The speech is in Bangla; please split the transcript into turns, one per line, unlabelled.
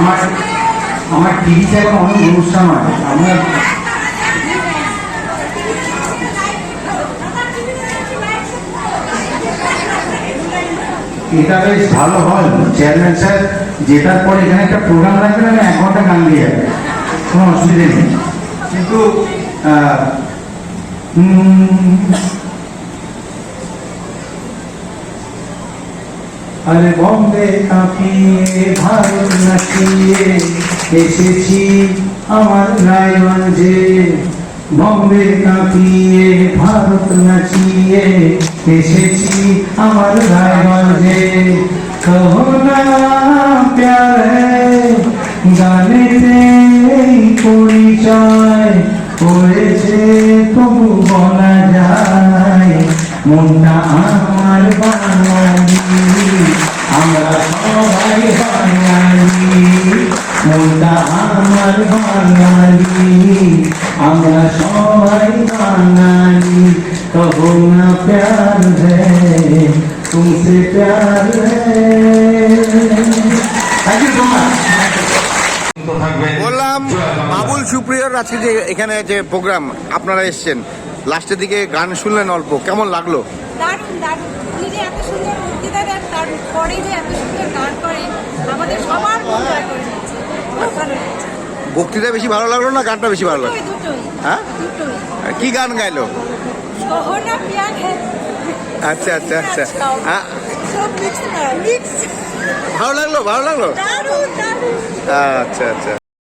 আমার আমার টিভিতে এখন অনেক অনুষ্ঠান হয়। আমরা এটা বেশ ভালো হয়। চেয়ারম্যান স্যার জেতার পর এখানে একটা প্রোগ্রাম রাখবেন, আমি এক ঘণ্টা গান দিয়ে যাব। কোনো অসুবিধে নেই। কিন্তু আরে বম্বে কাঁপিয়ে, ভারত নাচিয়ে এসেছি আমার রায়গঞ্জে। বম্বে কাঁপিয়ে, ভারত নাচিয়ে এসেছি আমার রায়গঞ্জে। কহো না প্যারে, গানেতে পরিচয় হয়েছে, তবু বলা যায় মনটা আমার বাঙালি। আমরা সবাই বাঙালি। মনটা আমার বাঙালি। আমরা সবাই বাঙালি। কবো না প্যার হে তুমসে প্যার হে থ্যাংক ইউ সো মাচ
বললাম বাবুল সুপ্রিয়র আজকে যে এখানে যে প্রোগ্রাম আপনারা এসছেন। লাস্টের দিকে গান শুনলেন অল্প। কেমন লাগল?
দারুণ দারুণ। উনি যে এত সুন্দর বক্তৃতা দেন তারপরে যে এত সুন্দর গান করেন আমাদের সবার মন জয় করে নিয়েছে খুব ভালো লেগেছে।
বক্তৃতা বেশি ভালো লাগল না গানটা বেশি ভালো লাগল?
দুটোই দুটোই
হ্যাঁ?
দুটোই।
কি গান গাইলো?
পিয়ার
আচ্ছা আচ্ছা আচ্ছা। হ্যাঁ
সব মিক্স মিক্স
ভালো লাগল ভালো লাগল?
দারুণ দারুণ।
আচ্ছা আচ্ছা।